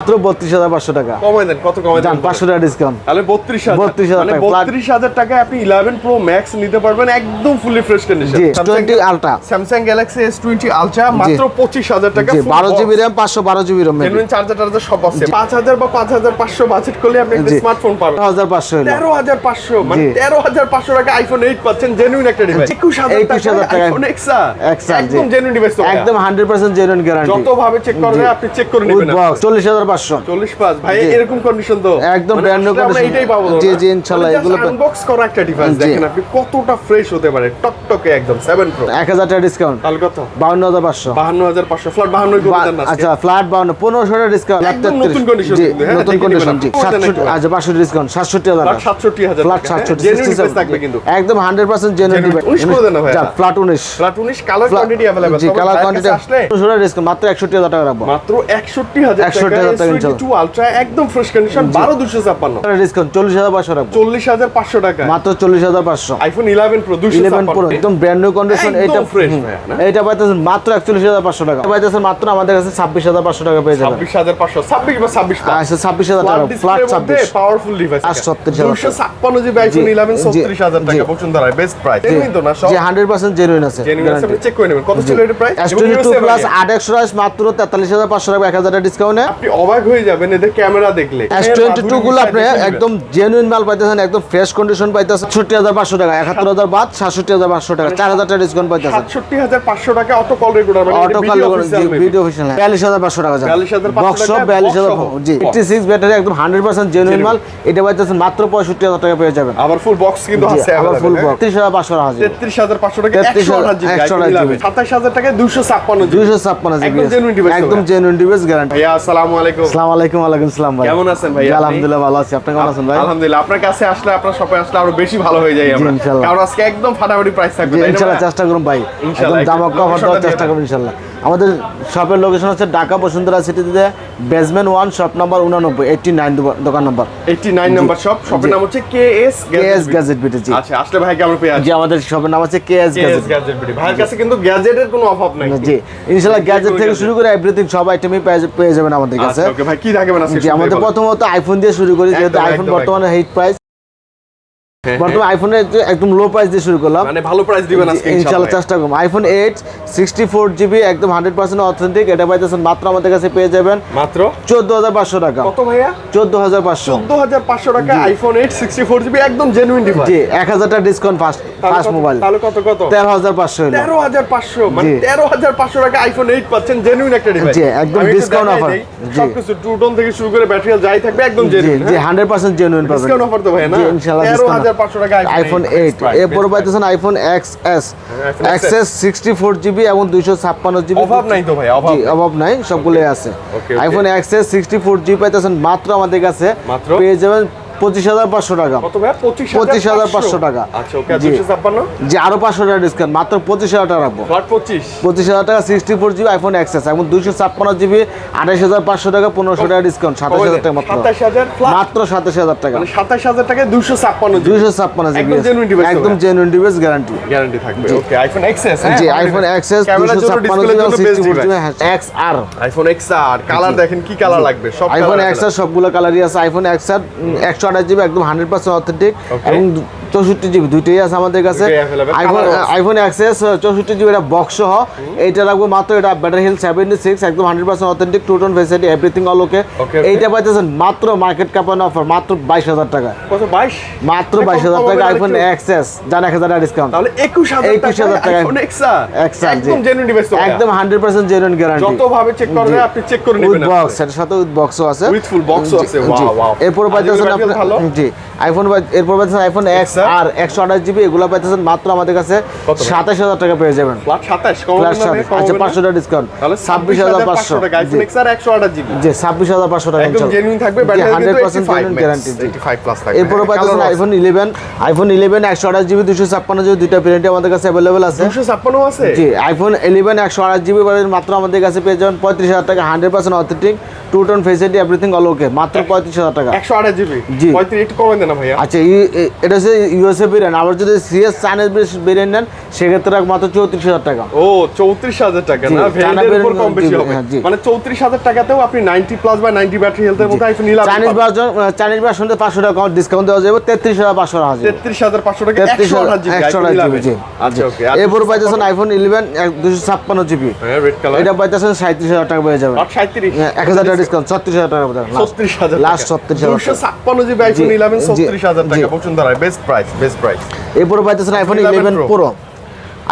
মাত্র বত্রিশ হাজার পাঁচশো টাকা। কমাই দেন কত কমাই দেন? পাঁচশো টাকা ডিসকাউন্ট তাহলে বত্রিশ হাজার। 32,000 মানে টাকা, flat- বত্রিশ হাজার টাকায় আপনি ইলেভেন প্রো ম্যাক্স নিতে পারবেন একদম fully fresh condition twenty ultra Samsung Galaxy S twenty ultra মাত্র পঁচিশ হাজার টাকা বারো জিবি র্যাম পাঁচশো বারো জিবি রোম চার্জার টার্জার সব আছে। পাঁচ হাজার বা পাঁচ হাজার পাঁচশো বাজেট করলে আপনি একটা স্মার্টফোন পাবেন। হাজার পাঁচশো তেরো হাজার পাঁচশো মানে তেরো হাজার পাঁচশো টাকা আইফোন এইট পাচ্ছেন জেনুইন একটা ডিভাইস একুশ হাজার 21,000 টাকা টাকা আইফোন এক্সা এক্সা, একদম জেনুইন ডিভাইস একদম হান্ড্রেড পার্সেন্ট জেনুইন গ্যারান্টি যত ভাবে চেক করবে আপনি চেক করে নেবেন চল্লিশ হাজার ভাই এরকম কন্ডিশন তো। একদম আসলে আমরা condition। এটাই পাবো। জি, জি, ইনশাল্লাহ, এগুলো আনবক্স করা একটা ডিভাইস দেখেন আপনি কতটা ফ্রেশ হতে পারে। টকটকে একদম সেভেন প্রো এক হাজার টাকা ডিসকাউন্ট তাহলে কত? বাউন্ন হাজার পাঁচশো। বাহান্ন হাজার পাঁচশো। ফ্ল্যাট বাহান্নই করে দেন আচ্ছা ফ্ল্যাট বাউন্ন পনেরোশো টাকা ডিসকাউন্ট একদম নতুন condition জি কিন্তু, নতুন কন্ডিশন জি। আপনি। সাতষট্টি একবার। বাষট্টি ডিসকাউন্ট সাতষট্টি হাজার ফ্ল্যাট ফ্ল্যাট টাকা? সাতষট্টি Genuine device থাকবে কিন্তু। একদম হান্ড্রেড পার্সেন্ট জেনুইন Genuine। উনিশ করে দেন ভাই। ফ্ল্যাট উনিশ। ফ্ল্যাট উনিশ কালার কোয়ান্টিটি অ্যাভেলেবল জি কালার কোয়ান্টিটি আসলে পনেরোশো টাকা ডিসকাউন্ট মাত্র একষট্টি হাজার টাকা রাখব। মাত্র একষট্টি হাজার 61,000 টাকা টাকা ইনশাল্লাহ। টু আলট্রা একদম ফ্রেশ কন্ডিশন দুশো ডিসকাউন্ট টাকা। মাত্র চল্লিশ হাজার পাঁচশো। আইফোন ইলেভেন প্রো দুশো ইলেভেন প্রো একদম ব্র্যান্ড নিউ কন্ডিশন এটা fresh হুম, ভাইয়া, না? এটা পাইতেছেন মাত্র একচল্লিশ হাজার পাঁচশো টাকা। পাইতেছেন মাত্র আমাদের কাছে ছাব্বিশ হাজার পাঁচশো টাকা পেয়ে যাবেন। ছাব্বিশ হাজার পাঁচশো ছাব্বিশ বা ছাব্বিশ আচ্ছা ছাব্বিশ হাজার টাকা ফ্ল্যাট ছাব্বিশ। পাওয়ারফুল ডিভাইস আর 36,000 দুশো ছাপ্পান্ন জিবি আইফোন জি, ইলেভেন জি, ছত্রিশ হাজার টাকা বসুন্ধরায় বেস্ট প্রাইস জেনুইন তো না সব যে হান্ড্রেড পার্সেন্ট জেনুইন আছে জেনুইন আছে চেক করে নেবেন। কত ছিল এটা price S twenty two plus আট একশো মাত্র তেতাল্লিশ হাজার পাঁচশো টাকা এক হাজার টাকা ডিসকাউন্টে আপনি অবাক হয়ে যাবেন এদের ক্যামেরা দেখলে। এস টোয়েন্টি টু গুলো আপনি একদম জেনুইন মাল পাইতেছেন একদম ফ্রেশ কন্ডিশন পাইতেছেন। ছষট্টি হাজার পাঁচশো টাকা একাত্তর হাজার বাদ সাতষট্টি হাজার পাঁচশো টাকা চার হাজার টাকা ডিসকাউন্ট পাইতেছেন। সাতষট্টি হাজার পাঁচশো টাকা অটো কল রেকর্ডার মানে অটো কাল ভিডিও অফিসিয়াল বিয়াল্লিশ হাজার পাঁচশো টাকা 42,500 বক্স টাকা, বিয়াল্লিশ হাজার box সহ। জি এইটটি সিক্স ব্যাটারি একদম হান্ড্রেড পার্সেন্ট জেনুইন মাল এটা পাইতেছেন মাত্র পঁয়ষট্টি হাজার টাকা পেয়ে যাবেন। আবার ফুল বক্স কিন্তু আছে আবার ফুল? বক্স তিরিশ হাজার পাঁচশো টাকা তেত্রিশ হাজার পাঁচশো টাকা 33,000 একশো আঠাশ জিবি 128 সাতাশ হাজার টাকায় দুশো ছাপ্পান্ন জিবি। দুইশো ছাপ্পান্ন জিবি একদম genuine device তো একদম। জেনুইন ডিভাইস গ্যারান্টি ভাইয়া আসসালামু আলাইকুম। আসসালামু আলাইকুম ওয়ালাইকুম সালাম ভাই। কেমন আছেন ভাই আলহামদুলিল্লাহ ভালো আছি। আপনি কেমন আছেন ভাই? আলহামদুলিল্লাহ আপনার কাছে আসলে আপনার শপে আসলে আরও বেশি ভালো হয়ে যায় আমরা। কারণ আজকে একদম ফাটাফাটি প্রাইস থাকবে? চেষ্টা করুন ভাই। একদম কভার দেওয়ার চেষ্টা করুন ইনশাল্লাহ। আমাদের শপের লোকেশন হচ্ছে ঢাকা বসুন্ধরা সিটিতে বেসমেন্ট ওয়ান শপ নাম্বার উনানব্বই এইটটি নাইন দোকান নাম্বার 89 নাম্বার শপ শপের নাম হচ্ছে কেএস কেএস গ্যাজেট বিটি জি। আচ্ছা আসলে ভাই কেমন পেয়ে জি আমাদের শপের নাম হচ্ছে কেএস কেএস গ্যাজেট বিডি ভাইয়ের কাছে কিন্তু গ্যাজেটের কোনো অভাব নাই। জি। ইনশাল্লাহ গ্যাজেট থেকে শুরু করে এভরিথিং সব আইটেমই পেয়ে- যাবেন আমাদের কাছে। আচ্ছা ওকে ভাই কি থাকবে না জি আমাদের প্রথমত আইফোন দিয়ে শুরু করি যেহেতু আইফোন বর্তমানে হিট প্রাইস বর্তমানে আইফোনের একদম লো প্রাইস দিয়ে শুরু করলাম। মানে ভালো প্রাইস দিবেন আজকে ইনশাআল্লাহ চেষ্টা করব। IPhone eight sixty four GB একদম হান্ড্রেড পার্সেন্ট অথেন্টিক এটা পাইতেছেন মাত্র আমাদের কাছে পেয়ে যাবেন। মাত্র? চোদ্দ হাজার পাঁচশো টাকা। কত ভাইয়া? চোদ্দ হাজার পাঁচশো। 14500 টাকা আইফোন 8 64 জিবি একদম জেনুইন ডিভাইস জি এক হাজার টাকা ডিসকাউন্ট ফার্স্ট ফার্স্ট মোবাইল তাহলে কত কত? তেরো হাজার পাঁচশো হলো। 13500 মানে 13500 টাকা আইফোন 8 পাচ্ছেন জেনুইন একটা ডিভাইস জি, একদম discount offer। জি। সবকিছু টু টোন থেকে শুরু করে ব্যাটারি যাই থাকবে একদম জেনুইন জি হান্ড্রেড পার্সেন্ট জেনুইন পাবেন। ডিসকাউন্ট অফার তো ভাই না? জি, 13500 টাকা আইফোন এইট এরপর পাইতেছেন iPhone X S X S sixty four GB এবং দুইশো ছাপ্পান্ন জিবি অভাব নাই তো ভাই অভাব নাই। সবগুলোই আছে। IPhone X S sixty four GB পাইতেছেন মাত্র আমাদের কাছে। পেয়ে যাবেন পঁচিশ হাজার পাঁচশো টাকা। কত ভাই 25500 25,500 টাকা। জি। আরও পাঁচশো টাকা ডিসকাউন্ট মাত্র পঁচিশ হাজার টাকা রাখব। পঁচিশ। হাজার টাকা sixty four GB iPhone X S এবং দুইশো ছাপ্পান্ন জিবি আঠাশ হাজার পাঁচশো টাকা পনেরোশো টাকা ডিসকাউন্ট সাতাশ হাজার টাকা মাত্র মাত্র সাতাশ হাজার টাকা। মানে 27000 টাকায় 256 জিবি দুইশো ছাপ্পান্ন জিবি একদম genuine device তো একদম ভাই। জেনুইন ডিভাইস গ্যারান্টি গ্যারান্টি থাকবে। ওকে আইফোন এক্সএস জি আইফোন এক্সেস ক্যামেরা ছাপ্পান্ন জিবি জন্য sixty four best GB X R iPhone X R colour দেখেন কি কালার লাগবে সব আইফোন এক্স আর সবগুলো কালারই আছে। আইফোন এক্স আর একশো আঠাশ জিবি একদম হান্ড্রেড পার্সেন্ট অথেন্টিক. এবং চৌষট্টি জিবি দুইটাই আছে আমাদের কাছে। আইফোন। আইফোন এক্সএস চৌষট্টি জিবি এটা বক্স সহ এইটা রাখব মাত্র এটা ব্যাটারি হিল সেভেন্টি সিক্স একদম hundred percent authentic true tone facility everything all okay. এইটা পাইতেছেন মাত্র মার্কেট কাপানো অফার মাত্র বাইশ হাজার টাকা। কত 22 মাত্র বাইশ হাজার টাকা আইফোন? এক্সএস জান এক হাজার ডিসকাউন্ট তাহলে 21000 21,000 টাকা এক্স একদম হান্ড্রেড পার্সেন্ট জেনুইন গ্যারান্টি যত ভাবে চেক করবে আপনি চেক করে উইথ নেবেন বক্স এর সাথে উইথ বক্সও আছে। With full box ও জি, আছে, wow, wow। এরপর পাইতেছেন আপনি জি। আইফোন এরপর পাইতেছেন আইফোন এক্স আর একশো আঠাশ জিবি এগুলো পাইতেছেন মাত্র আমাদের কাছে সাতাশ হাজার টাকা পেয়ে যাবেন। ফ্ল্যাট 27 কম প্লাস আচ্ছা পাঁচশো টাকা ডিসকাউন্ট ছাব্বিশ হাজার পাঁচশো টাকা। আইফোন এক্স আর 128 জিবি জি ছাব্বিশ হাজার পাঁচশো টাকা হান্ড্রেড পার্সেন্ট গ্যারান্টি 85 প্লাস থাকবে। এরপরে পাইতেছেন আইফোন ইলেভেন আইফোন ইলেভেন একশো আঠাশ জিবি দুশো ছাপ্পান্ন জিবি দুইটা ভেরিয়েন্ট আমাদের কাছে অ্যাভেলেবেল আছে। 256 আছে? জি আইফোন ইলেভেন একশো আঠাশ জিবি মাত্র আমাদের কাছে পেয়ে যাবেন। পঁয়ত্রিশ হাজার টাকা hundred percent authentic true tone facility everything all okay মাত্র পঁয়ত্রিশ হাজার টাকা। 128 জিবি জি। 35 একটু কমে দেন না ভাইয়া? আচ্ছা এটা হচ্ছে ইউএসএ ভেরিয়েন্ট আবার যদি সিএস চাইনিজ ভেরিয়েন্ট নেন সেক্ষেত্রে মাত্র চৌত্রিশ হাজার টাকা। ও চৌত্রিশ হাজার টাকা না? ভেরিয়েন্টের উপর কম বেশি হবে। হ্যাঁ, মানে চৌত্রিশ হাজার টাকাতেও আপনি নাইনটি প্লাস বা নাইনটি ব্যাটারি হেলথের মধ্যে আইফোন নিলাম চাইনিজ ভার্জন চাইনিজ ভার্সনতে পাঁচশো টাকা ডিসকাউন্ট দেওয়া যাবে তেত্রিশ হাজার পাঁচশো টাকা তেত্রিশ হাজার পাঁচশো টাকা তেত্রিশ আচ্ছা ওকে এরপর পাইতেছেন আইফোন ইলেভেন দুশো ছাপ্পান্ন জিবি। হ্যাঁ এটা পাইতেছেন সাঁত্রিশ হাজার টাকা পেয়ে সাঁত্রিশ? হ্যাঁ, এক হাজার টাকা ডিসকাউন্ট ছত্রিশ হাজার টাকা লাস্ট ছত্রিশ হাজার দুশো ছাপ্পান্ন জিবি আইফোন ইলেভেন জি, ছত্রিশ হাজার টাকা। জি। Bashundhara best price best price এরপরে পাইতেছেন iPhone 11 eleven pro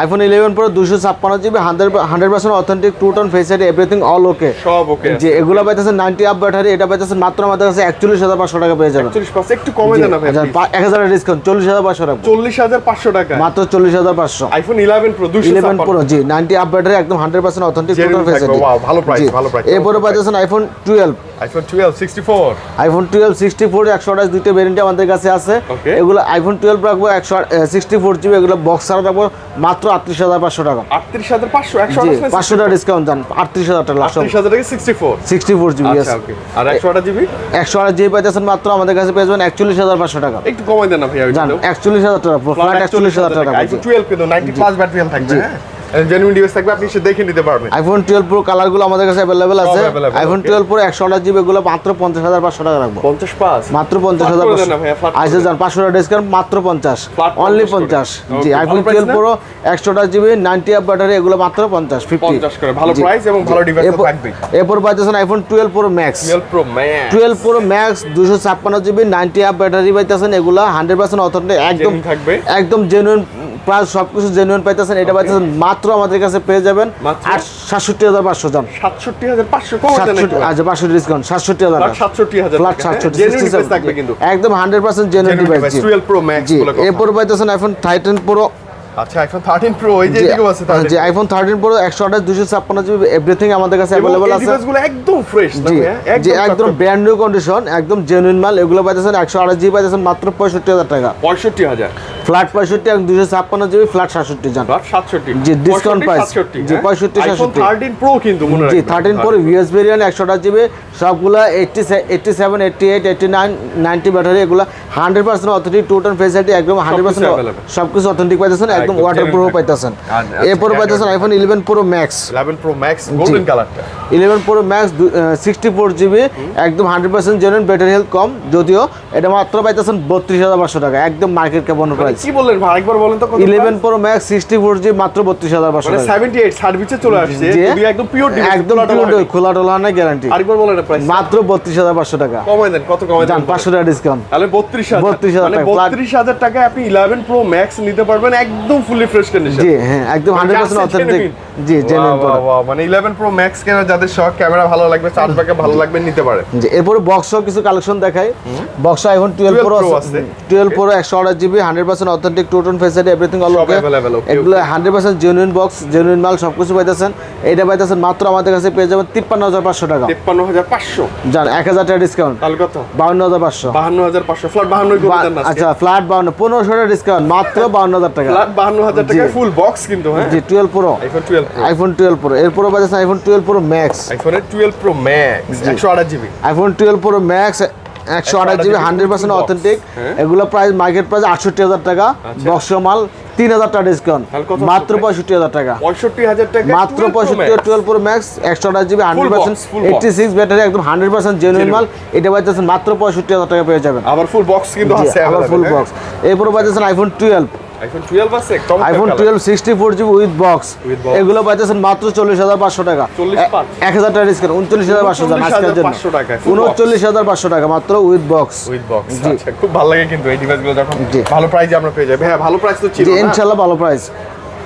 iPhone eleven pro দুশো ছাপ্পান্ন GB hundred hundred percent authentic true tone face ID everything all okay সব ওকে যে এগুলো পাইতেছেন নাইনটি আপ ব্যাটারি এটা পাইতেছেন মাত্র আমাদের কাছে একচল্লিশ হাজার পাঁচশো টাকা পেয়ে পাঁচ একটু কমে দেন এক হাজার ডিসকাউন্ট চল্লিশ হাজার পাঁচশো টাকা চল্লিশ হাজার পাঁচশো টাকা। মাত্র চল্লিশ হাজার পাঁচশো। আইফোন ইলেভেন প্রো দুশো ইলেভেন প্রো জি নাইনটি আপ ব্যাটারি একদম hundred percent authentic true tone face wow, ভালো price, ভালো price, এরপরে পাইতেছেন iPhone twelve iPhone twelve sixty four iPhone twelve sixty four একশো আঠাশ দুইটা ভেরিয়েন্ট আমাদের কাছে আছে. এগুলো আইফোন টুয়েলভ রাখব একশো সিক্সটি ফোর জিবি এগুলো বক্স ছাড়া রাখব মাত্র আটত্রিশ হাজার পাঁচশো টাকা। আটত্রিশ হাজার পাঁচশো একশো পাঁচশো টাকা ডিসকাউন্ট দেন। আটত্রিশ হাজার টাকা আটত্রিশ হাজার টাকা sixty four sixty four GB আর একশো আটা জিবি একশো আঠাশ জিবি পাইতেছেন মাত্র আমাদের কাছে পেয়ে যাবেন একচল্লিশ হাজার পাঁচশো টাকা। একটু কমাই দেন না ভাইয়া জান একচল্লিশ হাজার টাকা ফ্ল্যাট একচল্লিশ হাজার টাকা টুয়েলভ কিন্তু নাইনটি প্লাস ব্যাটারি থাকবে হ্যাঁ? জেনুইন ডিভাইস থাকবে আপনি সে দেখে নিতে পারবেন। আইফোন টুয়েলভ প্রো কালারগুলো আমাদের কাছে অ্যাভেলেবেল আছে। আইফোন প্রো জিবি মাত্র টাকা রাখব। মাত্র আইসে যান টাকা ডিসকাউন্ট মাত্র পঞ্চাশ। Flat অনলি 50 পঞ্চাশ। জি iPhone? Pro GB up battery এগুলো মাত্র করে। ভালো প্রাইস এবং ভালো ডিভাইস থাকবে এরপর পাইতেছেন iPhone pro max pro max pro GB up battery পাইতেছেন এগুলো হান্ড্রেড পার্সেন্ট অথেন্টিক একদম থাকবে। একদম জেনুইন প্রায় সবকিছু জেনুইন পাইতেছেন এটা পাইতেছেন মাত্র আমাদের কাছে পেয়ে যাবেন? আর সাতষট্টি হাজার পাঁচশো জন। সাতষট্টি হাজার পাঁচশো সাতষট্টি আচ্ছা পাঁচশো ডিসকাউন্ট সাতষট্টি হাজার সাতষট্টি হাজার ফ্ল্যাট সাতষট্টি একদম হান্ড্রেড পার্সেন্ট জেনুইন ডিভাইস জি। এরপর পাইতেছেন আইফোন থাইটেন প্রো আচ্ছা আইফোন থার্টিন প্রো এই যে এদিকেও আছে যে আইফোন থার্টিন প্রো একশো আঠাশ দুশো ছাপ্পান্ন জিবি এভরিথিং আমাদের কাছে অ্যাভেলেবল আছে। ডিভাইসগুলো একদম ফ্রেশ জি একদম ব্র্যান্ড নিউ কন্ডিশন একদম জেনুইন মাল এগুলো পাইতেছেন একশো আঠাশ জিবি পাইতেছেন মাত্র পঁয়ষট্টি হাজার টাকা। পঁয়ষট্টি হাজার। ফ্ল্যাট পঁয়ষট্টি এবং দুশো ছাপ্পান্ন জিবি ফ্ল্যাট জান। সাতষট্টি। জি, discount price। জি, 65, আইফোন 67 থার্টিন প্রো কিন্তু মনে জি রাখবেন। থার্টিন প্রো ইউএস ভেরিয়েন্ট একশো আঠাশ জিবি সবগুলো eighty eighty seven eighty eight eighty nine ninety battery এগুলো hundred percent authentic true tone facility একদম হান্ড্রেড পার্সেন্ট available। সব কিছু অথেন্টিক পাইতেছেন একদম ওয়াটার প্রুফ পাইতেছেন। এরপরে পাইতেছেন iPhone eleven pro max eleven pro max golden কালারটা eleven pro max sixty four GB একদম hundred percent genuine battery health কম যদিও এটা মাত্র পাইতেছেন বত্রিশ হাজার পাঁচশো টাকা একদম মার্কেট কেমন প্রাইস কি বললেন ভাই? একবার বলেন তো eleven pro max sixty four GB মাত্র বত্রিশ হাজার পাঁচশো মানে টাকা। সেভেন্টি এইট সার্ভিসে চলে আসছে। একদম পিওর একদম pure খোলা টোলা না গ্যারান্টি আরেকবার বলেন প্রাইস মাত্র বত্রিশ হাজার পাঁচশো টাকা। কমাই দেন কত কমাই দেন? পাঁচশো টাকা ডিসকাউন্ট তাহলে বত্রিশ হাজার। 32,000 মানে টাকা, বত্রিশ হাজার টাকায় আপনি ইলেভেন প্রো ম্যাক্স নিতে পারবেন একদম ফুলি ফ্রেশ কন্ডিশন জি হ্যাঁ একদম হান্ড্রেড পার্সেন্ট অথেন্টিক জি জেনুইন প্রোডাক্ট মানে ইলেভেন প্রো ম্যাক্স কেনার যাদের শখ ক্যামেরা ভালো লাগবে চার্জ ব্যাকআপ ভালো লাগবে নিতে পারে। জি এরপরে বক্সও কিছু কালেকশন দেখাই। বক্স আইফোন 12 প্রো আছে। টুয়েলভ প্রো একশো আঠাশ GB hundred percent authentic true tone facility everything all okay এগুলো hundred percent genuine box genuine মাল সব কিছু পাইতেছেন। এইটা পাইতেছেন মাত্র আমাদের কাছে পেয়ে যাবেন তিপ্পান্ন হাজার পাঁচশো টাকা। তেপ্পান্ন হাজার পাঁচশো। যান এক হাজার টাকা ডিসকাউন্ট তাহলে কত? বাউন্ন হাজার পাঁচশো। বাহান্ন হাজার পাঁচশো ফ্ল্যাট বাহান্নই করে দেন না আচ্ছা ফ্ল্যাট বাউন্ন পনেরোশো টাকা ডিসকাউন্ট মাত্র বাউন্ন হাজার টাকা ফ্ল্যাট বাহান্ন হাজার টাকা ফুল বক্স কিন্তু হ্যাঁ? জি twelve pro iPhone twelve pro iPhone twelve pro এরপরে পাইতেছেন আইফোন টুয়েলভ প্রো ম্যাক্স আইফোনের pro max GB iPhone twelve pro max একশো আঠাশ জিবি 128 হান্ড্রেড পার্সেন্ট অথেন্টিক। এগুলো প্রাইস মার্কেট প্রাইস আটষট্টি হাজার টাকা বক্স মাল তিন হাজার টাকা ডিসকাউন্ট মাত্র? পঁয়ষট্টি হাজার টাকা। পঁয়ষট্টি হাজার টাকা মাত্র 12 পঁয়ষট্টি টুয়েলভ প্রো ম্যাক্স একশো আঠাশ GB hundred percent eighty six battery একদম হান্ড্রেড পার্সেন্ট জেনুইন মাল। এটা পাইতেছেন মাত্র পঁয়ষট্টি হাজার টাকা পেয়ে যাবেন। আবার ফুল বক্স কিন্তু আবার ফুল বক্স এরপরে পাইতেছেন আইফোন টুয়েলভ আইফোন আছে জিবি উইথ বক্স এগুলো পাইতেছেন মাত্র চল্লিশ হাজার পাঁচশো টাকা। 40,500 এক হাজার টাকা ডিসকাউন্ট উনচল্লিশ হাজার পাঁচশো টাকা আজকের জন্য। 39,500 টাকায়, full উনচল্লিশ হাজার পাঁচশো টাকা মাত্র উইথ বক্স উইথ বক্স আচ্ছা খুব ভালো লাগে কিন্তু এই ডিভাইসগুলো যখন ভালো প্রাইসে আমরা পেয়ে যাই। হ্যাঁ ভালো প্রাইস তো ছিল জি ইনশাল্লাহ ভালো প্রাইস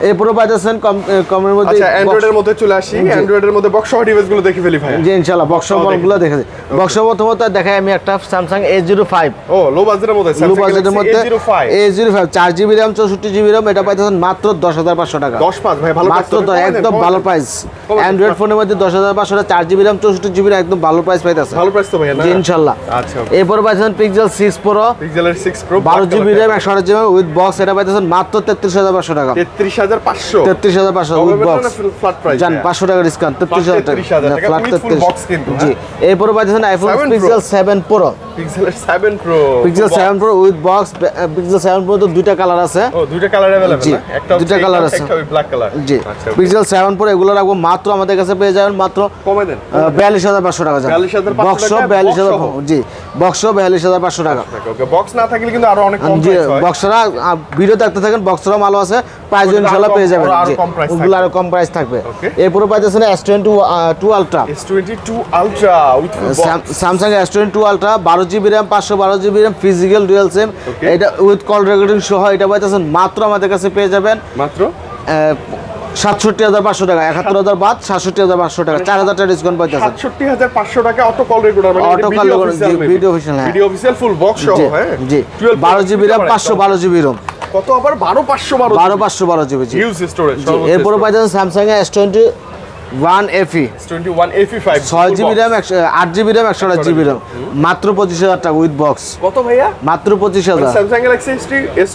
এরপরে পাইতেছেন কম কমের মধ্যে আচ্ছা অ্যান্ড্রয়েডের মধ্যে চলে আসি। অ্যান্ড্রয়েডের মধ্যে বক্স সহ ডিভাইসগুলো দেখে ফেলি ভাই জি ইনশাল্লাহ বক্স দেখি। মডেলগুলো দেখেছি বক্স প্রথমত দেখাই আমি একটা স্যামসাং এ জিরো ফাইভ ও লো বাজেটের মধ্যে লো বাজেটের মধ্যে A05 এ জিরো ফাইভ চার জিবি র্যাম চৌষট্টি জিবি র্যাম এটা পাইতেছেন মাত্র দশ হাজার পাঁচশো টাকা। 10 পাঁচ ভাই ভালো মাত্র একদম ভালো প্রাইস অ্যান্ড্রয়েড ফোনের মধ্যে দশ হাজার পাঁচশো টাকা চার জিবি র্যাম চৌষট্টি জিবি একদম ভালো প্রাইস পাইতেছে। ভালো প্রাইস তো ভাইয়া না? জি ইনশাল্লাহ আচ্ছা এরপরে পাইতেছেন পিক্সেল সিক্স প্রো পিক্সেলের 6 প্রো বারো জিবি র্যাম একশো আঠাশ জিবি উইথ বক্স এটা পাইতেছেন মাত্র তেত্রিশ হাজার পাঁচশো। 33500 তেত্রিশ হাজার পাঁচশো উইথ ফ্ল্যাট প্রাইস জান পাঁচশো টাকা ডিসকাউন্ট তেত্রিশ হাজার টাকা 33,000 টাকা ফ্ল্যাট তেত্রিশ। জি এরপর এরপরে পাইতেছেন আইফোন 7 পিক্সেল সেভেন প্রো পিক্সেলের 7 pro pixel seven pro with box pixel seven pro তো দুইটা কালার আছে ও দুইটা কালার अवेलेबल জি, না একটা দুইটা হচ্ছে colour এটা, আছে। একটা ওই ব্ল্যাক কালার জি আচ্ছা পিক্সেল সেভেন প্রো এগুলো রাখবো মাত্র আমাদের কাছে পেয়ে যাবেন মাত্র কমে দেন বিয়াল্লিশ হাজার পাঁচশো টাকা 42,500 বক্স টাকা, বিয়াল্লিশ হাজার box সহ। জি বক্স বিয়াল্লিশ হাজার পাঁচশো টাকা ওকে বক্স না থাকলে কিন্তু আরো অনেক কম জি প্রাইস হয় বক্সরা ভিডিও দেখতে থাকেন বক্সরা মালও আছে প্রাইস ওগুলো ইনশাল্লাহ আরো পেয়ে কম- যাবেন আরো জি কম price ওগুলো আরো কম প্রাইস থাকবে Okay. এরপরে পাইতেছেন S twenty two ultra S22 Ultra with Samsung S twenty two ultra বারো জিবি র্যাম পাঁচশো বারো GB RAM physical dual SIM এটা উইথ কল রেকর্ডিং সহ এটা পাইতেছেন মাত্র আমাদের কাছে পেয়ে যাবেন মাত্র? সাতষট্টি হাজার পাঁচশো টাকা একাত্তর হাজার বাদ সাতষট্টি হাজার পাঁচশো টাকা চার হাজার টাকা ডিসকাউন্ট পাইতেছেন 67500 টাকা অটো কল রেকর্ডার recorder, জি, video official, হ্যাঁ। ভিডিও অফিশিয়াল ফুল বক্স সহ জি হ্যাঁ। জি। বারো জিবি র্যাম পাঁচশো বারো জিবি রোম কত আবার? 12 512 বারো পাঁচশো বারো জিবি হিউজ স্টোরেজ এরপরে পাইতেছেন Samsung S twenty one FE 21 AP5 ছয় জিবি র্যাম একশো আট জিবি র্যাম একশো আট জিবি র্যাম মাত্র পঁচিশ হাজার টাকা উইথ বক্স কত ভাইয়া? মাত্র পঁচিশ হাজার। Samsung Galaxy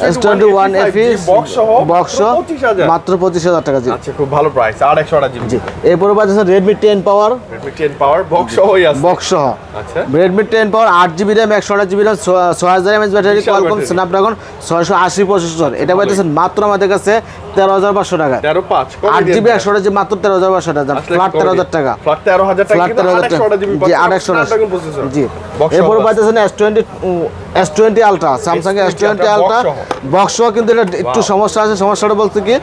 S twenty one F E box সহ বক্স মাত্র 25000 মাত্র পঁচিশ হাজার টাকা জি। আচ্ছা খুব ভালো প্রাইস আর 128 জিবি জি। এরপরে Redmi ten power Redmi 10 power box সহই আছে। বক্স সহ। আচ্ছা। রেডমি টেন পাওয়ার আট জিবি র্যাম একশো আট জিবি র্যাম ছয় হাজার এমএচ ব্যাটারি কোয়ালকম স্ন্যাপড্রাগন ছয়শো আশি প্রসেসর এটা পাইতেছেন মাত্র আমাদের কাছে তেরো হাজার পাঁচশো টাকা 13 5 আট জিবি একশো মাত্র তেরো হাজার পাঁচশো টাকা ফ্ল্যাট তেরো হাজার টাকা। ফ্ল্যাট 13000 টাকা ফ্ল্যাট তেরো হাজার টাকা জিবি জি আট একশো জি। এরপর পাইতেছেন S twenty S twenty ultra Samsung S twenty ultra box কিন্তু এটা একটু সমস্যা আছে সমস্যাটা বলতে কি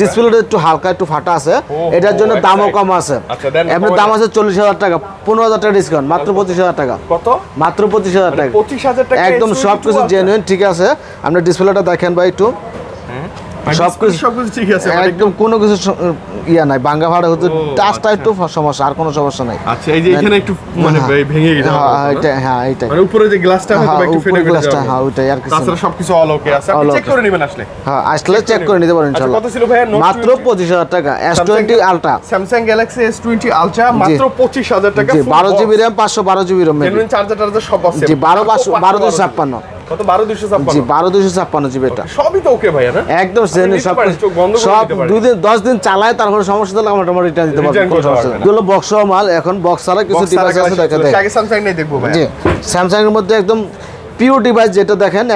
ডিসপ্লেটা একটু হালকা একটু ফাটা আছে। এটার জন্য দামও কম আছে। আচ্ছা, এমনি দাম আছে চল্লিশ হাজার টাকা পনেরো হাজার টাকা ডিসকাউন্ট মাত্র পঁচিশ হাজার টাকা। কত? মাত্র পঁচিশ হাজার টাকা। 25000 টাকা একদম S22 সব কিছু। জেনুইন ঠিক আছে। আপনি ডিসপ্লেটা দেখেন ভাই একটু। মানে সবকিছু সবকিছু ঠিক আছে মানে- একদম কোনো কিছু ইয়া নাই ভাড়া হচ্ছে আচ্ছা। সমস্যা আর কোনো সমস্যা নাই। আচ্ছা এই যে এখানে একটু মানে হ্যাঁ, ভেঙে গেছে এটা হ্যাঁ, হ্যাঁ এটা হ্যাঁ, মানে উপরে যে গ্লাসটা গ্লাসটা হ্যাঁ ওটাই আর কিছু তাছাড়া সবকিছু অল ওকে আছে আপনি চেক করে নেবেন আসলে। হ্যাঁ আসলে চেক করে নিতে পারেন আচ্ছা, ইনশাআল্লাহ কত ছিল ভাই মাত্র 25000 টাকা S20 Ultra Samsung Galaxy S20 Ultra মাত্র 25000 টাকা 12 GB RAM 512 GB RAM charger টার্জার সব আছে। জি 12 12 256 কত? বারো জি ছাপ্পান্ন। বারো দুশো ছাপ্পান্ন জিবি এটা সবই তো ওকে ভাইয়া না? একদম আপনি সব সব দুই দিন চালায় তারপরে সমস্যা হলে আমরা মোটামুটি রিটার্ন দিতে পারব এগুলো বক্স মাল এখন বক্স ছাড়া কিছু ডিভাইস আছে collection দেখা চলে দেয় আসছে। আগে স্যামসাং নেই দেখব ভাইয়া। জি স্যামসাং এর মধ্যে একদম পিওর ডিভাইস যেটা দেখেন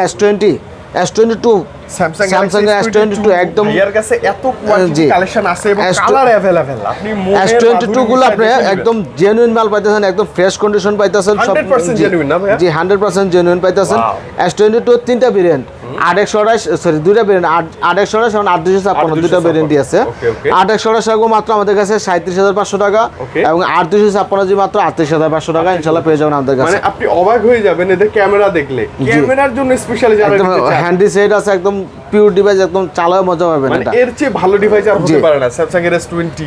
S twenty S twenty two Samsung Samsung S22 একদম- এর কাছে এত কোয়ালিটি জি। কালেকশন আছে এবং S2 কালার अवेलेबल আপনি মনের এস টোয়েন্টি টু মাধুরী গুলো মিশিয়ে আপনি দেখে নেবেন। একদম জেনুইন মাল পাইতেছেন একদম ফ্রেশ কন্ডিশন পাইতেছেন সব 100% জি, genuine না ভাইয়া? জি হান্ড্রেড পার্সেন্ট জেনুইন পাইতেছেন Wow. এস টোয়েন্টি টু তিনটা ভেরিয়েন্ট আট একশো আঠাশ সরি দুইটা ভেরিয়েন্ট আট একশো আঠাশ এবং আট দুশো ছাপ্পান্ন 8256 দুইটা ভেরিয়েন্টই আছে Okay, okay. আট একশো আঠাশ আগু মাত্র আমাদের কাছে সাঁত্রিশ হাজার পাঁচশো টাকা Okay. এবং আট দুশো ছাপ্পান্ন জি মাত্র আটত্রিশ হাজার পাঁচশো টাকা ইনশাল্লাহ পেয়ে যাবেন আমাদের কাছে মানে আপনি অবাক হয়ে যাবেন এদের ক্যামেরা দেখলে ক্যামেরার জন্য স্পেশালি যারা একদম নিতে চান, হ্যান্ডি সেট আছে একদম পিওর ডিভাইস একদম চালায় মজা পাবেন না এটা। এর চেয়ে ভালো ডিভাইস আর হতে পারে না। স্যামসাং এর S20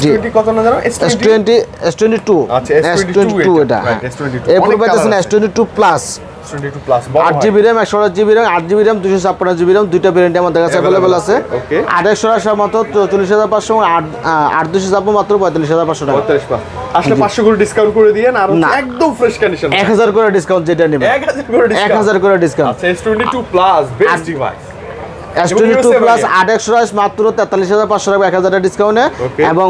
জি। S20 কত না জানো? S S20 twenty S twenty two আচ্ছা, এস S22 টোয়েন্টি টু এটা, হ্যাঁ। S22 এরপর twenty two plus S22 plus আট জিবি র্যাম একশো আট জিবি র্যাম আট জিবি র্যাম দুশো ছাপ্পান্ন জিবি র্যাম দুইটা ভেরিয়েন্ট আমাদের কাছে অ্যাভেলেবল আছে। একশো আঠাশ মাত্র চল্লিশ হাজার পাঁচশো এবং আট আহ, আট দুশো ছাপ্পান্ন মাত্র পঁয়তাল্লিশ হাজার পাঁচশো টাকা। 35 আসলে 500 করে ডিসকাউন্ট করে দিয়েন আর একদম ফ্রেশ কন্ডিশন এক হাজার করে ডিসকাউন্ট যেটা নেবে 1000 করে এক ডিসকাউন্ট হাজার করে ডিসকাউন্ট আচ্ছা S22 plus best device S twenty two plus. আট একশো মাত্র তেতাল্লিশ হাজার পাঁচশো টাকা এক হাজার টাকা ডিসকাউন্টে এবং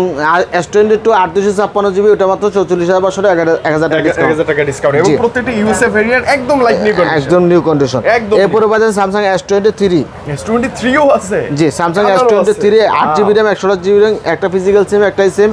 এস টোয়েন্টি টু আট দুশো ছাপ্পান্ন জিবি ওটা মাত্র চৌচল্লিশ হাজার পাঁচশো টাকা এক হাজার টাকা ডিসকাউন্ট 1000 টাকা ডিসকাউন্ট এবং। প্রত্যেকটা ইউএসএ ভেরিয়েন্ট একদম লাইক নিউ কন্ডিশন একদম নিউ কন্ডিশন একদম এরপরে Samsung S twenty three S23 ও আছে। জি স্যামসাং এস টোয়েন্টি। থ্রি আট জিবি র্যাম একশো আট জিবি র্যাম একটা ফিজিক্যাল সিম একটাই সিম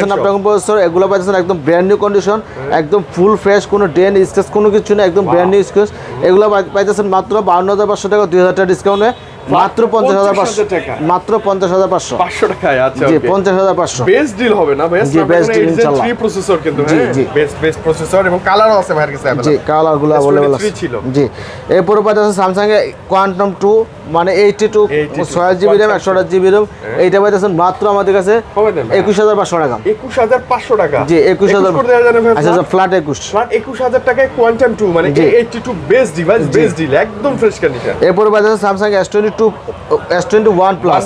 স্ন্যাপড্রাগন প্রসেসর এগুলো পাইতেছেন একদম ব্র্যান্ড নিউ কন্ডিশন একদম ফুল ফ্রেশ কোনো ডেন স্কেচ কোনো কিছু নেই একদম ব্র্যান্ড নিউ স্কেচ এগুলো পাই- পাইতেছেন মাত্র বাউন্ন হাজার পাঁচশো টাকা দুই হাজার টাকা ডিসকাউন্টে মাত্র পঞ্চাশ হাজার পাঁচশো। টাকা। মাত্র পঞ্চাশ হাজার পাঁচশো। 500 টাকায় আচ্ছা জি পঞ্চাশ হাজার পাঁচশো। বেস্ট ডিল হবে না বেস্ট জি, deal ইনশাল্লাহ। 3 প্রসেসর কিন্তু জি, হ্যাঁ? জি। বেস্ট বেস্ট প্রসেসর এবং কালারও আছে ভাইয়ের কাছে জি। কালারগুলো অ্যাভেলেবল আছে ছিল। জি। এরপরে পাইতেছে স্যামসাং এর কোয়ান্টাম টু মানে এইটি টু 82 ছয় জিবি র্যাম Quantum একশো আট জিবি র্যাম এইটা পাইতেছেন মাত্র আমাদের কাছে কবে দেন ভাই? একুশ হাজার পাঁচশো টাকা। 21500 টাকা। জি একুশ হাজার করে দেওয়া জানে ভাই আচ্ছা ফ্ল্যাট একুশ। ফ্ল্যাট 21000 টাকায় কোয়ান্টাম 2 মানে জি। A82 best device best deal একদম ফ্রেশ কন্ডিশন এরপরে পাইতেছে Samsung S twenty two S twenty one plus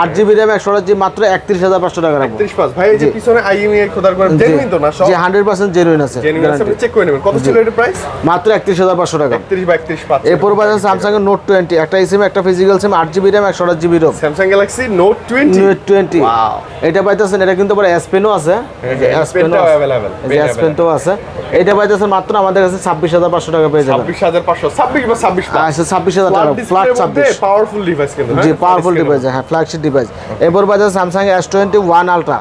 আট জিবি র্যাম একশো আট মাত্র একত্রিশ হাজার পাঁচশো টাকা রাখব। ভাই যে জি। পিছনে আইএমআই খোদার করে জেনুইন তো না সব? যে হান্ড্রেড পার্সেন্ট জেনুইন আছে জেনুইন আছে আপনি guarantee। চেক করে নেবেন। কত ছিল এর প্রাইস মাত্র একত্রিশ হাজার পাঁচশো টাকা। 31 বা 31 পাচ্ছেন এরপর বাজার স্যামসাং এর নোট টোয়েন্টি একটা সিম একটা ফিজিক্যাল সিম আট জিবি র্যাম একশো আট GB ROM Samsung Galaxy Note 20 Note twenty এটা পাইতেছেন এটা কিন্তু আবার এস পেনও আছে। এস আছে। এটা পাইতেছেন মাত্র আমাদের কাছে ছাব্বিশ হাজার পাঁচশো টাকা পেয়ে যাবেন। 26500 26 বা 26 আচ্ছা ছাব্বিশ হাজার টাকা ফ্ল্যাট ছাব্বিশ। পাওয়ারফুল ডিভাইস কিন্তু জি পাওয়ারফুল ডিভাইস হ্যাঁ ফ্ল্যাগশিপ ডিভাইস এরপর বাজার Samsung S twenty one ultra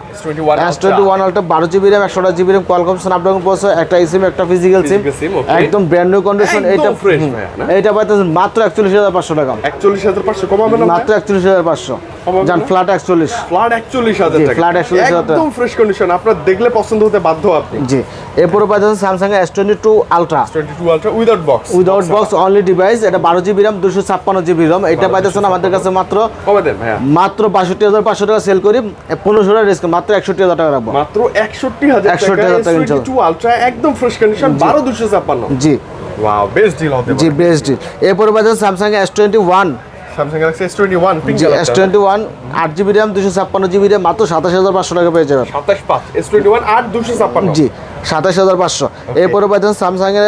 S twenty one ultra বারো জিবি র্যাম একশো জিবি র্যাম স্ন্যাপড্রাগন প্রসেসর একটা সিম একটা ফিজিক্যাল সিম. একদম ব্র্যান্ড নিউ কন্ডিশন এটা পাইতেছেন মাত্র একচল্লিশ হাজার পাঁচশো টাকা। 41500 কমাবেন না মাত্র একচল্লিশ হাজার পাঁচশো। যান ফ্ল্যাট একচল্লিশ। ফ্ল্যাট 41000 জি, টাকা। flat 41,000 টাকা। একদম ফ্রেশ কন্ডিশন আপনার দেখলে পছন্দ হতে বাধ্য আপনি। জি এরপরে Samsung S twenty two ultra 22 ultra without box without box only device এটা বারো জিবি র্যাম দুশো ছাপ্পান্ন জিবি রম এটা পাইতেছেন আমাদের কাছে মাত্র মাত্র বাষট্টি হাজার পাঁচশো টাকা সেল করি। পনেরোশো টাকা ডিসকাউন্ট মাত্র একষট্টি হাজার টাকা রাখব। মাত্র 61000 টাকা 61,000 টাকা আলট্রা একদম ফ্রেশ কন্ডিশন 12256 জি। ওয়াও বেস্ট ডিল হতে জি বেস্ট এরপরে পাইতেছেন Samsung S twenty one Samsung Galaxy S21 pink জি এস টোয়েন্টি ওয়ান আট জিবি র্যাম দুশো ছাপ্পান্ন জিবি র্যাম মাত্র সাতাশ হাজার পাঁচশো টাকা পেয়ে যাবেন। 27 পাঁচ S21 আর 256 জি সাতাশ হাজার পাঁচশো। এরপরে পাইতেছেন স্যামসাং এর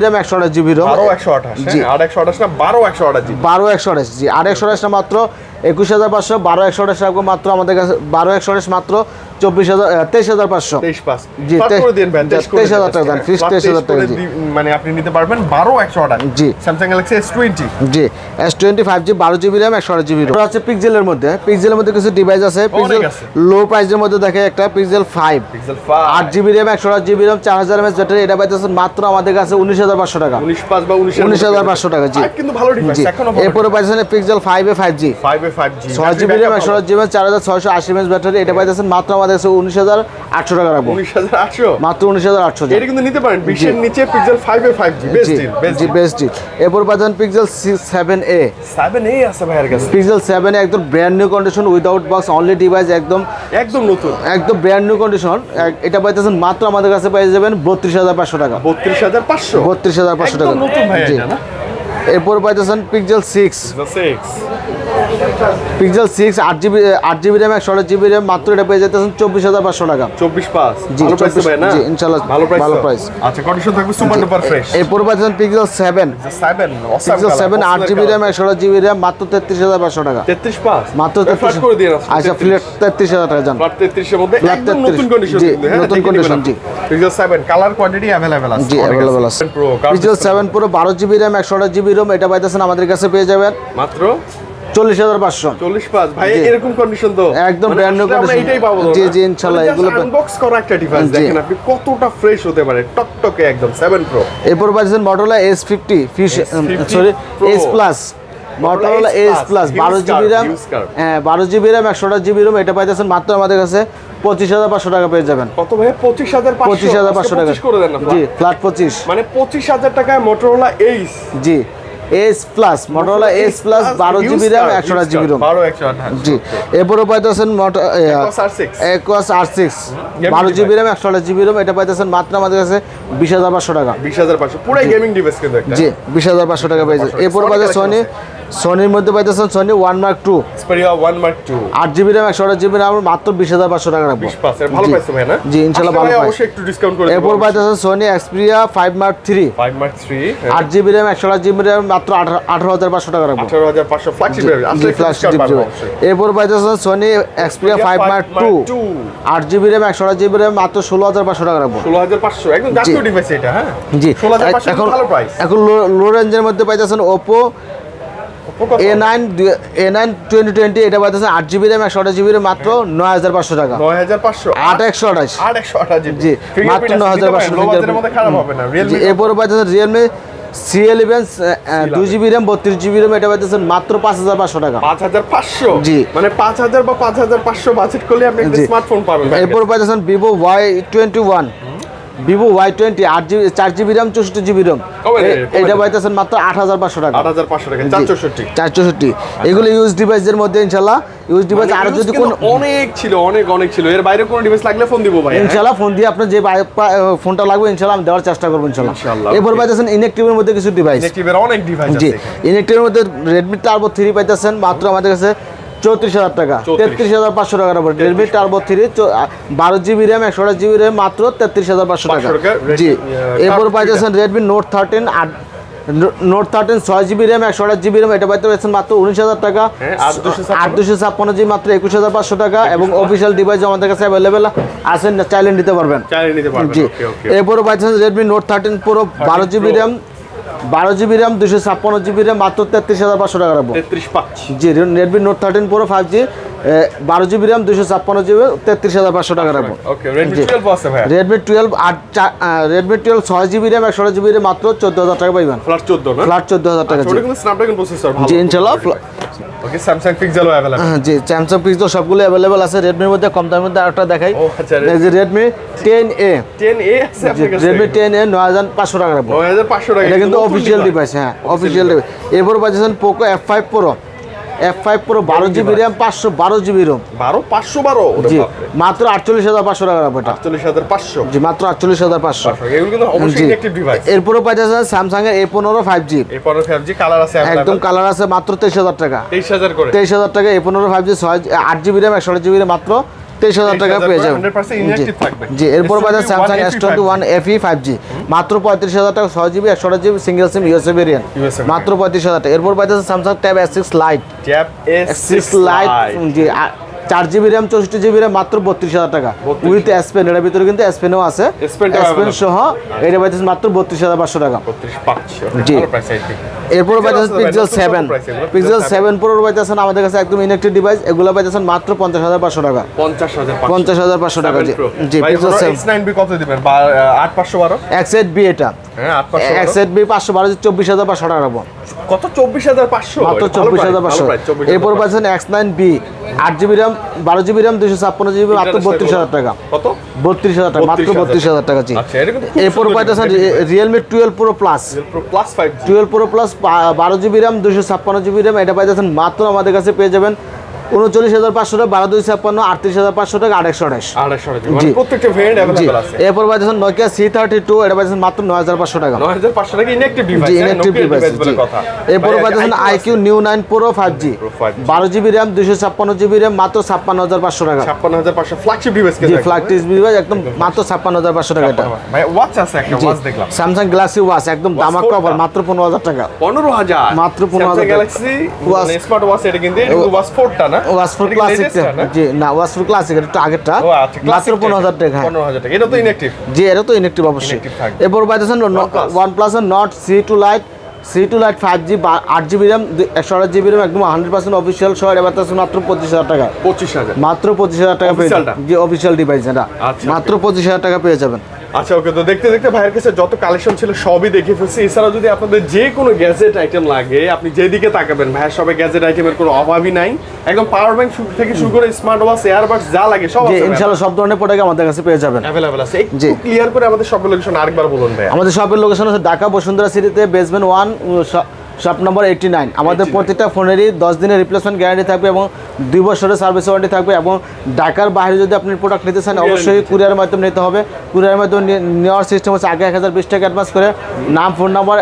র্যাম একশো আঠাশ জিবি রোম 12 128 জি। হ্যাঁ? 8 128 না 12 128 জি বারো একশো আঠাশ জি। আর একশো আঠাশটা মাত্র একুশ হাজার পাঁচশো বারো একশো আঠাশ রাখব মাত্র আমাদের কাছে বারো একশো আঠাশ মাত্র চব্বিশ হাজার তেইশ হাজার পাঁচশো। জি, তেইশ- করে দিন ভাই জি, 23 করে 23,000 দিন, টাকা দেন, 23,000 টাকা জি। দি- মানে আপনি নিতে পারবেন 12 128 জি। স্যামসাং গ্যালাক্সি S20 জি এস টোয়েন্টি ফাইভ জি বারো জিবি র্যাম একশো আট জিবি রোম হচ্ছে পিক্সেলের মধ্যে পিক্সেলের মধ্যে কিছু ডিভাইস আছে পিক্সেল লো প্রাইসের মধ্যে দেখে একটা পিক্সেল ফাইভ আট জিবি র্যাম একশো আট জিবি র্যাম চার হাজার এমএস ব্যাটারি এটা পাইতেছেন মাত্র আমাদের কাছে উনিশ হাজার পাঁচশো টাকা। 19 পাস বা 19 উনিশ হাজার পাঁচশো টাকা। জি। কিন্তু ভালো জি। এরপরে পাইতেছেন Pixel five A five G 5 A 5G ছয় জিবি র্যাম একশো আট জিবি চার হাজার ছয়শো আশি এমএস ব্যাটারি এটা পাইতেছেন মাত্র আমাদের কাছে উনিশ হাজার আটশো টাকা রাখব। 19800 মাত্র উনিশ হাজার আটশো এটা কিন্তু নিতে পারেন। 20 এর নিচে পিক্সেল 5 এ 5G বেস্ট জি জি বেস্ট জি এরপর পাচ্ছেন পিক্সেল সেভেন এ 7 এ আছে ভাইয়ের কাছে। পিক্সেল সেভেন একদম brand new condition without box only device একদম একদম নতুন। একদম ব্র্যান্ড নিউ কন্ডিশন এটা পাইতেছেন মাত্র আমাদের কাছে পেয়ে যাবেন বত্রিশ হাজার পাঁচশো টাকা। 32500 বত্রিশ হাজার পাঁচশো টাকা। একদম নতুন ভাই জি। এরপর পাইতেছেন পিক্সেল সিক্স 6 পিক্সেল সিক্স আট জিবি আট জিবি র্যাম একশো আট জিবি র্যাম মাত্র এটা পেয়ে যেতেছেন চব্বিশ হাজার পাঁচশো টাকা। চব্বিশ পাঁচ। জি চব্বিশ জি ইনশাল্লাহ ভালো প্রাইস আচ্ছা কন্ডিশন থাকবে সুপার ডুপার ফ্রেশ এরপর পাচ্ছেন Pixel seven seven Pixel seven আট জিবি র্যাম একশো জিবি র্যাম মাত্র তেত্রিশ হাজার পাঁচশো টাকা। তেত্রিশ পাঁচ? মাত্র তেত্রিশ করে দিয়ে আচ্ছা তেত্রিশ। হাজার টাকা তেত্রিশের মধ্যে নতুন কন্ডিশন জি Pixel seven colour quantity available আছে। জি অ্যাভেলেবেল আছে। পিক্সেল সেভেন পুরো বারো জিবি র্যাম একশো আট জিবি র্যাম এটা পাইতেছেন আমাদের কাছে পেয়ে যাবেন। মাত্র? চল্লিশ হাজার পাঁচশো। 40 পাস ভাই এরকম কন্ডিশন তো। একদম আসলে আমরা condition। এটাই পাবো জি, জি, ইনশাআল্লাহ, এগুলো আনবক্স করা একটা ডিভাইস দেখেন আপনি কতটা ফ্রেশ হতে পারে টকটকে একদম 7 প্রো এরপর পাচ্ছেন Motorola S fifty fish sorry plus Motorola S plus বারো জিবি র্যাম হ্যাঁ বারো জিবি র্যাম একশো আট জিবি র্যাম এটা পাইতেছেন মাত্র আমাদের কাছে পঁচিশ হাজার পাঁচশো টাকা পেয়ে যাবেন। কত ভাই 25500 পঁচিশ। হাজার পাঁচশো টাকা। করে দেন জি ফ্ল্যাট পঁচিশ। মানে 25000 টাকায় মোটরোলা এইস জি। S plus Motorola S plus বারো জিবি র্যাম একশো আট জিবি রোম 12 128 জি। এরপরে পাইতেছেন Moto Equus R6 Aquos R six বারো জিবি। র্যাম একশো আট জিবি রোম এটা পাইতেছেন মাত্র আমাদের কাছে বিশ হাজার পাঁচশো টাকা। 20500 পুরো গেমিং ডিভাইস কিন্তু জি বিশ হাজার পাঁচশো টাকা পেয়েছে। 500 এরপর পাইছে সোনি সোনির মধ্যে পাইতেছেন Sony one Mark two 1 Mark 2 আট জিবি র্যাম একশো আট জিবি র্যাম মাত্র বিশ হাজার পাঁচশো টাকা রাখব। 20 পাস এর ভালো জি। পাইছে ভাই না? জি ইনশাল্লাহ ভালো অবশ্যই একটু ডিসকাউন্ট করে এরপর পাইতেছেন Sony Xperia five Mark three 5 Mark 3 আট জিবি র্যাম একশো আট জিবি র্যাম মাত্র আঠারো হাজার পাঁচশো টাকা রাখব। 18500 ফ্ল্যাগশিপ জি ফ্ল্যাশ এরপর পাইতেছেন Sony Xperia five Mark two আট জিবি র্যাম একশো আট জিবি র্যাম মাত্র ষোলো হাজার পাঁচশো টাকা রাখব। 16500 একদম জাতীয় ডিভাইস এটা হ্যাঁ। জি। এখন এখন লো রেঞ্জের মধ্যে পাইতেছেন Oppo A nine A nine twenty twenty এটা পাইতেছেন আট জিবি র্যাম একশো আট জিবি মাত্র নয় হাজার পাঁচশো টাকা। 9500 আট একশো আঠাশ। 8128 জি, জি মাত্র মাত্র 9,500 9500 মধ্যে খারাপ হবে না জি রিয়েলমি এরপরে পাইতেছেন রিয়েলমি সি ইলেভেন দুই জিবি র্যাম বত্রিশ জিবি র্যাম এটা পাইতেছেন মাত্র পাঁচ হাজার পাঁচশো টাকা। পাঁচ হাজার পাঁচশো? জি। মানে পাঁচ হাজার বা পাঁচ হাজার পাঁচশো বাজেট করলে আপনি। স্মার্টফোন পাবেন। এরপর পাইতেছেন Vivo Y twenty one Vivo Y twenty আট জিবি চার জিবি র্যাম চৌষট্টি জিবি র্যাম এটা? পাইতেছেন মাত্র আট হাজার পাঁচশো টাকা। আট হাজার পাঁচশো টাকা এগুলো ইউজ ডিভাইসের মধ্যে ইনশাল্লাহ ইউজ ডিভাইস মানে আরও যদি কোন অনেক ছিল অনেক অনেক ছিল। এর বাইরে কোনো ডিভাইস লাগলে ফোন দিব ভাই হ্যাঁ? ইনশাল্লাহ ফোন দিয়ে আপনার যে ফোনটা লাগবে ইনশাল্লাহ আমি দেওয়ার চেষ্টা করব ইনশাল্লাহ, এরপর পাইতেছেন ইনেকটিভের মধ্যে কিছু ডিভাইস নেটিভের অনেক ডিভাইস জি। আছে। ইনেকটিভের মধ্যে রেডমি টার্বো থ্রি পাইতেছেন মাত্র আমাদের কাছে চৌত্রিশ হাজার টাকা। তেত্রিশ হাজার পাঁচশো টাকার উপর। রেডমি টার্বো থ্রি বারো জিবি র্যাম একশো আঠাশ জিবি র্যাম মাত্র তেত্রিশ হাজার পাঁচশো টাকা। 500 টাকা, Redmi, জি এরপর পাইতেছেন রেডমি নোট থার্টিন আট নোট থার্টিন ছয় জিবি র্যাম একশো আঠাশ জিবি র্যাম এটা পাইতে পারছেন মাত্র উনিশ হাজার টাকা। হ্যাঁ, আট দুশো ছাপ্পান্ন। আট জিবি মাত্র একুশ হাজার পাঁচশো টাকা এবং অফিসিয়াল ডিভাইস আমাদের কাছে অ্যাভেলেবেল আছেন চাইলে নিতে পারবেন। পারবেন। জি। এরপরে পাচ্ছেন রেডমি নোট থার্টিন প্রো বারো জিবি র্যাম বারো জিবি র্যাম দুশো ছাপ্পান্ন জিবি র্যাম মাত্র তেত্রিশ হাজার পাঁচশো টাকা রাখব। তেত্রিশ পাচ্ছি জি Redmi Note thirteen Pro five G বারো জিবি র্যাম দুশো ছাপ্পান্ন জিবি তেত্রিশ হাজার পাঁচশো টাকা রাখব রেডমি। টুয়েলভ রেডমি আট রেডমি টুয়েলভ ছয় জিবি র্যাম একশো জিবি র্যাম মাত্র চোদ্দ হাজার টাকা পাইবেন। ফ্ল্যাট চোদ্দ ফ্ল্যাট চোদ্দ হাজার টাকা জি। জি ইনশাল্লাহ ওকে স্যামসাং পিক্সেলও জি সবগুলো আছে রেডমির মধ্যে কম দামের মধ্যে আরেকটা দেখাই। ও, আচ্ছা, এই যে রেডমি আছে আপনার কাছে রেডমি টাকা। রাখব এটা কিন্তু ডিভাইস হ্যাঁ ডিভাইস এরপর Poco F five Pro F five Pro বারো জিবি র্যাম পাঁচশো বারো জিবি রোম বারো পাঁচশো বারো জি মাত্র আটচল্লিশ হাজার পাঁচশো টাকা রাখব এটা। আটচল্লিশ হাজার পাঁচশো। জি মাত্র আটচল্লিশ হাজার পাঁচশো। এরপরে পাইতেছেন স্যামসাং এর এ পনেরো ফাইভ জি পনেরো ফাইভ জি কালার আছে একদম কালার আছে মাত্র তেইশ হাজার টাকা। তেইশ হাজার তেইশ হাজার টাকা এ পনেরো ফাইভ জি ছয় আট জিবি র্যাম একশো জিবি মাত্র তেইশ হাজার টাকা পেয়ে যাবেন 100% inactive থাকবে। জি এরপর S21 Samsung S FE twenty one F five G মাত্র পঁয়ত্রিশ হাজার টাকা ছয় জিবি একশো GB single SIM USA variant মাত্র পঁয়ত্রিশ হাজার টাকা। এরপর পাচ্ছেন Samsung Tab S six Lite Tab S six Lite জি চার জিবি র্যাম চৌষট্টি জিবি র্যাম মাত্র বত্রিশ হাজার টাকা। উইথ এসপেন এটার ভিতরে কিন্তু এসপেনও আছে। এসপেন সহ এটা পাইতেছে মাত্র বত্রিশ হাজার পাঁচশো টাকা। জি। এরপর পাইতেছেন Pixel seven Pixel seven Pro পাইতেছেন আমাদের কাছে একদম ইনেকটিভ ডিভাইস এগুলো পাইতেছেন মাত্র পঞ্চাশ হাজার পাঁচশো টাকা। পঞ্চাশ হাজার পাঁচশো। টাকা জি। জি পিক্সেল সেভেন বি কত দিবেন? আট পাঁচশো বারো? এক্সেট বি এটা। হ্যাঁ আট পাঁচশো বারো। এক্সেট বি পাঁচশো বারো চব্বিশ হাজার পাঁচশো টাকা রাখব। কত? চব্বিশ হাজার পাঁচশো? মাত্র চব্বিশ হাজার পাঁচশো। এরপর পাচ্ছেন এক্স নাইন বি আট জিবি র্যাম বারো জিবি র্যাম দুশো ছাপ্পান্ন জিবি মাত্র বত্রিশ হাজার টাকা। কত? বত্রিশ হাজার টাকা মাত্র বত্রিশ হাজার। টাকা জি। এরপর পাইতে পাইতেছেন Realme twelve Pro plus twelve Pro plus বারো জিবি র্যাম দুশো ছাপ্পান্ন জিবি র্যাম এটা পাইতেছেন মাত্র আমাদের কাছে পেয়ে যাবেন উনচল্লিশ হাজার পাঁচশো টাকা বারো দুই ছাপ্পান্ন আটত্রিশ হাজার পাঁচশো টাকা আড়াইশো আঠাশ। মানে প্রত্যেকটা ভেরিয়েন্ট অ্যাভেলেবল আছে। এরপর পাইতেছেন নোকিয়া সি থার্টি টু এটা পাইতেছেন মাত্র নয় হাজার পাঁচশো টাকা। হাজার জি ডিভাইস ডিভাইস জি। এরপর পাইতেছেন iQOO Neo nine Pro five G Pro 5G বারো জিবি র্যাম দুশো ছাপ্পান্ন জিবি র্যাম মাত্র ছাপ্পান্ন হাজার পাঁচশো টাকা। ছাপ্পান্ন হাজার পাঁচশো ফ্ল্যাগশিপ ডিভাইস জি ফ্ল্যাগ টিস ডিভাইস একদম মাত্র ছাপ্পান্ন হাজার পাঁচশো টাকা এটা। ওয়াচ আছে একটা ওয়াচ দেখলাম। স্যামসাং গ্যালাক্সি ওয়াচ একদম দামাক কভার মাত্র পনেরো হাজার টাকা। পনেরো হাজার। মাত্র 15,000 গ্যালাক্সি Watch- স্মার্ট ওয়াচ এটা কিন্তু ওয়াচ ফোরটা না? ফোর ক্লাসিক না? জি না ক্লাসিক এটা আগেরটা। ও আচ্ছা মাত্র টাকা। হ্যাঁ পনেরো হাজার টাকা। এটা তো ইনএক্টিভ জি এটা তো ইনেকটিভ অবশ্যই। এরপর পাইতেছেন OnePlus। Nord C two Lite C two Lite five G আট জিবি র্যাম একশো আট জিবি র্যাম একদম হান্ড্রেড পার্সেন্ট অফিসিয়াল সহ পাইতেছেন মাত্র পঁচিশ হাজার টাকা। পঁচিশ হাজার। মাত্র পঁচিশ হাজার টাকা পেয়ে জি অফিসিয়াল ডিভাইস এটা। আচ্ছা, মাত্র পঁচিশ হাজার টাকা পেয়ে যাবেন। আচ্ছা ওকে তো দেখতে দেখতে ভাইয়ের কাছে যত কালেকশন ছিল সবই দেখে ফেলছি। এছাড়াও যদি আপনাদের যে কোনো গ্যাজেট আইটেম লাগে আপনি যেদিকে তাকাবেন ভাইয়ের সবাই গ্যাজেট আইটেমের কোনো অভাবই নাই। একদম পাওয়ার ব্যাংক থেকে শুরু করে স্মার্ট ওয়াচ এয়ার এয়ারবাডস যা লাগে সব আছে ইনশাল্লাহ সব ধরনের প্রোডাক্ট আমাদের কাছে পেয়ে যাবেন। অ্যাভেলেবল আছে। একটু ক্লিয়ার করে আমাদের সব লোকেশন আরেকবার বলুন ভাই আমাদের শপের লোকেশন আছে ঢাকা বসুন্ধরা সিটিতে basement one shop number eighty nine আমাদের 89 প্রত্যেকটা ফোনেরই দশ দিনের রিপ্লেসমেন্ট গ্যারান্টি থাকবে এবং দুই বছরের সার্ভিস ওয়ারেন্টি থাকবে এবং ঢাকার বাইরে যদি আপনি প্রোডাক্ট নিতে চান অবশ্যই। কুরিয়ার মাধ্যমে নিতে হবে। কুরিয়ার মাধ্যমে নেওয়ার সিস্টেম হচ্ছে আগে এক হাজার বিশ টাকা অ্যাডভান্স করে। নাম ফোন নাম্বার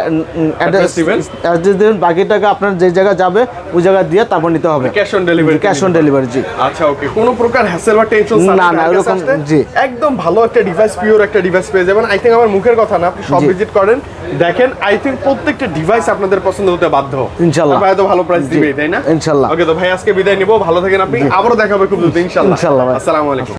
অ্যাড্রেস দিবেন। বাকি টাকা আপনার যে জায়গায় যাবে ওই জায়গায় দিয়ে তারপর নিতে হবে। Cash on delivery cash on delivery জি। আচ্ছা ওকে কোনো প্রকার হ্যাসেল বা টেনশন না, না, ওরকম, জি। একদম ভালো একটা ডিভাইস পিওর একটা ডিভাইস পেয়ে যাবেন। আই থিঙ্ক আমার মুখের কথা না আপনি সব ভিজিট করেন দেখেন আই থিঙ্ক প্রত্যেকটা ডিভাইস আপনাদের পছন্দ হতে বাধ্য। ইনশাল্লাহ। হয়তো ভাই তো ভালো প্রাইস দিবে দিবেই তাই না? ইনশাল্লাহ। ওকে তো ভাই আজকে বিদায় নিব। ভালো থাকেন আপনি। আবারও দেখাবে খুব দ্রুত ইনশাল্লাহ। ইনশাল্লাহ আসসালামু আলাইকুম।